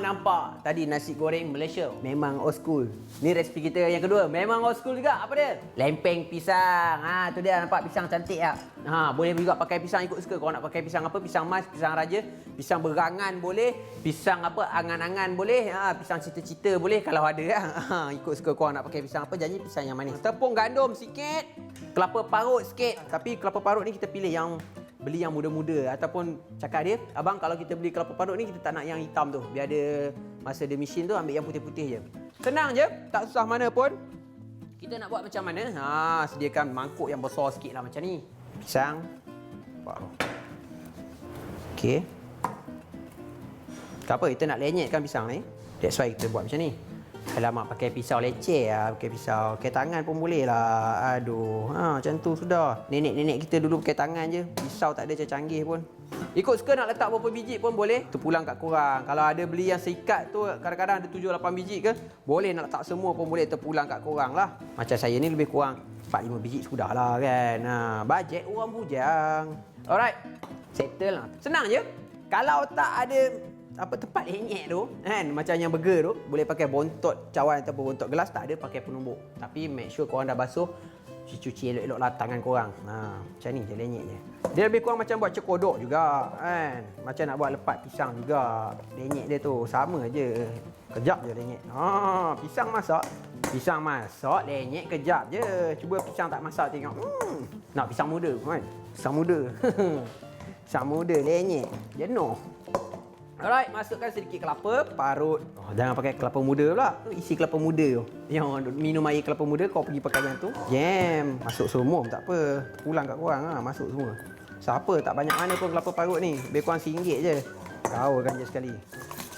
nampak tadi nasi goreng Malaysia. Memang old school. Ni resipi kita yang kedua. Memang old school juga. Apa dia? Lempeng pisang. Ha, tu dia nampak pisang cantik tak? Ha, boleh juga pakai pisang ikut suka. Kau nak pakai pisang apa? Pisang mas, pisang raja, pisang berangan boleh, pisang apa? Angan-angan boleh. Ha, pisang cita-cita boleh kalau ada lah. Ha, ikut suka kau nak pakai pisang apa? Janji pisang yang manis. Tepung gandum sikit. Kelapa parut sikit. Tapi kelapa parut ni kita pilih yang beli yang muda-muda. Ataupun cakap dia abang kalau kita beli kelapa parut ni kita tak nak yang hitam tu. Biar dia masa dia mesin tu ambil yang putih-putih je. Senang je. Tak susah mana pun. Kita nak buat macam mana? Ha sediakan mangkuk yang besar sikit lah macam ni. Pisang. Wow. okey. Tak apa kita nak lenyetkan pisang ni. That's why kita buat macam ni Alamak pakai pisau leceh lah, pakai pisau. Pakai tangan pun boleh lah. Aduh, ha, macam tu sudah. Nenek-nenek kita dulu pakai tangan je. Pisau tak ada macam canggih pun. Ikut suka nak letak berapa biji pun boleh. Terpulang kat korang. Kalau ada beli yang seikat tu, kadang-kadang ada 7-8 biji ke, boleh nak letak semua pun boleh terpulang kat korang lah. Macam saya ni lebih kurang 4-5 biji sudah lah kan. Ha, bajet orang bujang. Alright, settle lah. Senang je. Kalau tak ada apa tempat lenyek tu. Kan? Macam yang burger tu boleh pakai bontot cawan ataupun bontot gelas tak ada pakai penumbuk. Tapi make sure korang dah basuh cuci elok-elok lah tangan korang. Ha, macam ni je lenyek je dia lebih kurang macam buat cekodok juga kan? Macam nak buat lepat pisang juga. Lenyek dia tu sama je. Kejap je lenyek ha, pisang masak. Pisang masak lenyek kejap je. Cuba pisang tak masak tengok. Hmm, nak pisang muda kan? Pisang muda. Pisang muda lenyek jenuh Alright, masukkan sedikit kelapa, parut. Oh, jangan pakai kelapa muda pula. Tu isi kelapa muda tu. Yang minum air kelapa muda, kau pergi pakai yang tu. Jam. Masuk semua tak apa. Pulang kat korang ha. masuk semua. Siapa tak banyak mana pun kelapa parut ni. Lebih kurang RM1 je. Kau kan je sekali.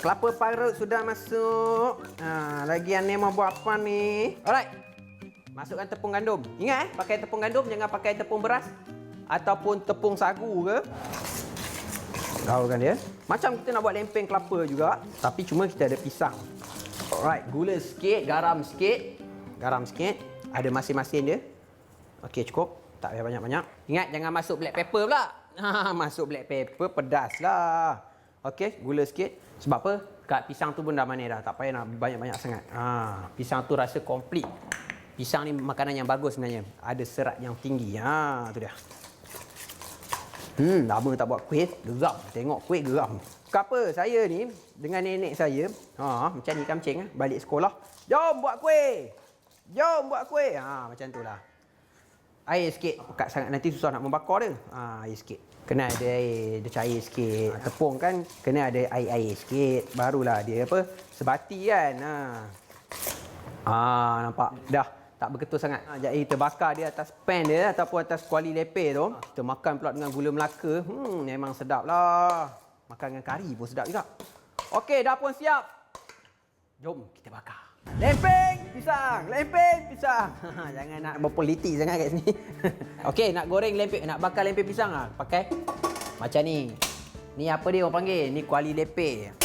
Kelapa parut sudah masuk. Ha, lagi yang ni mau buat apa ni? Alright. Masukkan tepung gandum. Ingat eh, pakai tepung gandum, jangan pakai tepung beras. Ataupun tepung sagu ke. Tahu kan dia? Macam kita nak buat lempeng kelapa juga, tapi cuma kita ada pisang. Alright, gula sikit, garam sikit. Garam sikit. Ada masing-masing dia. Okey, cukup. Tak payah banyak-banyak. Ingat jangan masuk black pepper pula. Ha, masuk black pepper pedas lah. Okey, gula sikit. Sebab apa? Kat pisang tu pun dah manis dah. Tak payah nak banyak-banyak sangat. Ha, pisang tu rasa komplit. Pisang ni makanan yang bagus sebenarnya. Ada serat yang tinggi. Ha, tu dia. Hmm, lama tak buat kuih, geram. Tengok kuih geram. Kenapa saya ni dengan nenek saya, ha, macam ni kamcing, balik sekolah, jom buat kuih. Jom buat kuih. Ha, macam tu lah. Air sikit. Pekat sangat nanti susah nak membakar dia. Ha, air sikit. Kena ada air, dia cair sikit. Tepung kan, kena ada air-air sikit. Barulah dia apa, sebati kan. Ha. Ha, nampak? Dah tak berketul sangat. Ha, jadi kita bakar dia atas pan dia ataupun atas kuali lepeh tu. Kita makan pula dengan gula Melaka. Hmm, memang sedap lah. Makan dengan kari pun sedap juga. Okey, dah pun siap. Jom kita bakar. Lempeng pisang, lempeng pisang. Jangan nak berpolitik sangat kat sini. Okey, nak goreng lempeng, nak bakar lempeng pisang ah. Pakai macam ni. Ni apa dia orang panggil? Ni kuali lepeh.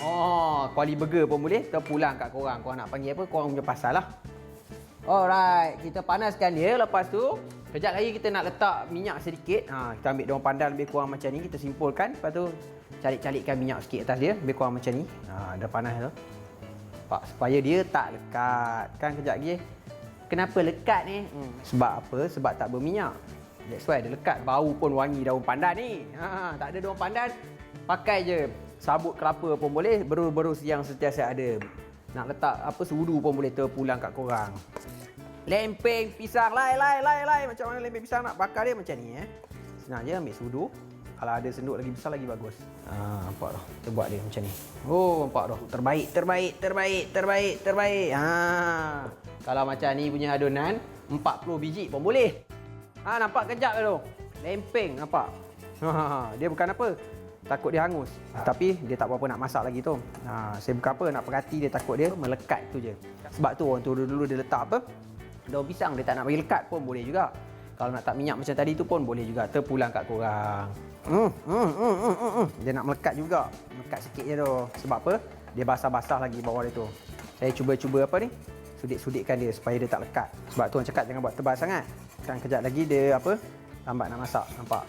Oh, kuali burger pun boleh. Terpulang kat korang. Korang nak panggil apa? Korang punya pasal lah. Alright, kita panaskan dia. Lepas tu, kejap lagi kita nak letak minyak sedikit. Ha, kita ambil daun pandan lebih kurang macam ni. Kita simpulkan. Lepas tu, calik-calikkan minyak sikit atas dia. Lebih kurang macam ni. Ha, dah panas tu. Pak, supaya dia tak lekat. Kan kejap lagi. Kenapa lekat ni? Hmm. Sebab apa? Sebab tak berminyak. That's why dia lekat. Bau pun wangi daun pandan ni. Ha, tak ada daun pandan. Pakai je sabut kelapa pun boleh. Berus-berus yang sentiasa ada. Nak letak apa sudu pun boleh terpulang kat korang. Lempeng pisang. Lai, lai, lai, lai. Macam mana lempeng pisang nak bakar dia macam ni eh. Senang je ambil sudu. Kalau ada senduk lagi besar lagi bagus. Ha, nampak dah. Kita buat dia macam ni. Oh, nampak dah. Terbaik, terbaik, terbaik, terbaik, terbaik. Ha. Kalau macam ni punya adunan, 40 biji pun boleh. Ha, nampak kejap tu. Lempeng, nampak? Ha, dia bukan apa. Takut dia hangus. Tapi dia tak berapa nak masak lagi tu. Ha, saya bukan apa nak perhati dia takut dia melekat tu je. Sebab tu orang tu dulu dia letak apa? Daun pisang dia tak nak bagi lekat pun boleh juga. Kalau nak tak minyak macam tadi tu pun boleh juga. Terpulang kat korang. Hmm, hmm, hmm, hmm, hmm, hmm. Dia nak melekat juga. Melekat sikit je tu. Sebab apa? Dia basah-basah lagi bawah dia tu. Saya cuba-cuba apa ni? Sudik-sudikkan dia supaya dia tak lekat. Sebab tu orang cakap jangan buat tebal sangat. Kan kejap lagi dia apa? Lambat nak masak. Nampak?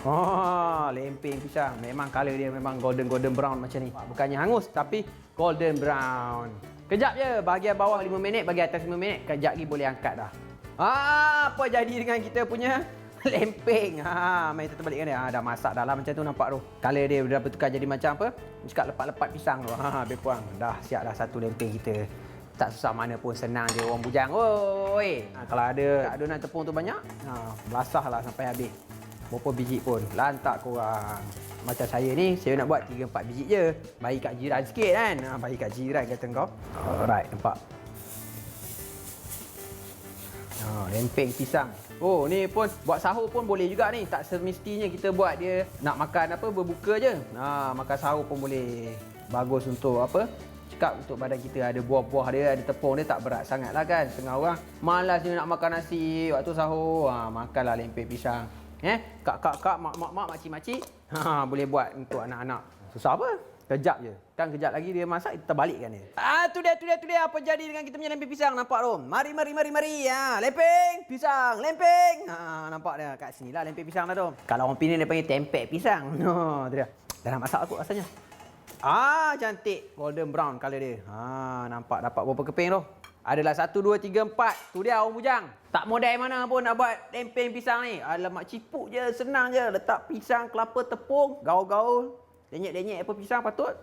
Oh, lempeng pisang. Memang color dia memang golden golden brown macam ni. Bukannya hangus tapi golden brown. Kejap je, bahagian bawah 5 minit, bahagian atas 5 minit. Kejap lagi boleh angkat dah. Ah, apa jadi dengan kita punya lempeng? Ha, mari kita balikkan dia. Ha, dah masak dah lah macam tu nampak tu. Color dia dah bertukar jadi macam apa? Cakap lepat-lepat pisang tu. Ha, habis puang. Dah siap dah satu lempeng kita. Tak susah mana pun senang je orang bujang. Oi. Ha, kalau ada adunan tepung tu banyak, ha, belasah lah sampai habis. Berapa biji pun. Lantak korang. Macam saya ni, saya nak buat 3-4 biji je. Bagi kat jiran sikit kan. Ha, bagi kat jiran kata kau. Alright, nampak. Ha, lempeng pisang. Oh, ni pun buat sahur pun boleh juga ni. Tak semestinya kita buat dia nak makan apa berbuka je. Ha, makan sahur pun boleh. Bagus untuk apa? Cakap untuk badan kita ada buah-buah dia, ada tepung dia tak berat sangat lah kan. Setengah orang malas dia nak makan nasi waktu sahur. Ha, makanlah lempeng pisang. Eh, kak-kak-kak, mak-mak, makcik-makcik. Ha, boleh buat untuk anak-anak. Susah apa? Kejap je. Kan kejap lagi dia masak, kita balikkan dia. Ah, tu dia, tu dia, tu dia. Apa jadi dengan kita punya lempeng pisang? Nampak tu? Mari, mari, mari, mari. Ha, lempeng, pisang, lempeng. Ha, nampak dia. Kat sini lah lempeng pisang dah tu. Kalau orang Penang dia panggil tempek pisang. Ha, tu dia. Dah nak masak aku rasanya. Ah, cantik. Golden brown colour dia. Ha, nampak dapat berapa keping tu? Adalah satu, dua, tiga, empat. Tu dia orang bujang. Tak modal mana pun nak buat lempeng pisang ni. Alamak cipuk je, senang je. Letak pisang, kelapa, tepung, gaul-gaul. Denyek-denyek apa pisang patut.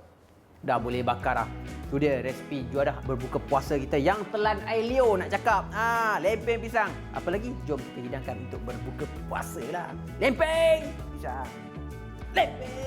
Dah boleh bakar dah. Tu dia resipi juadah berbuka puasa kita yang telan air leo nak cakap. Ah, lempeng pisang. Apa lagi? Jom kita hidangkan untuk berbuka puasa lah. Lempeng pisang. Lempeng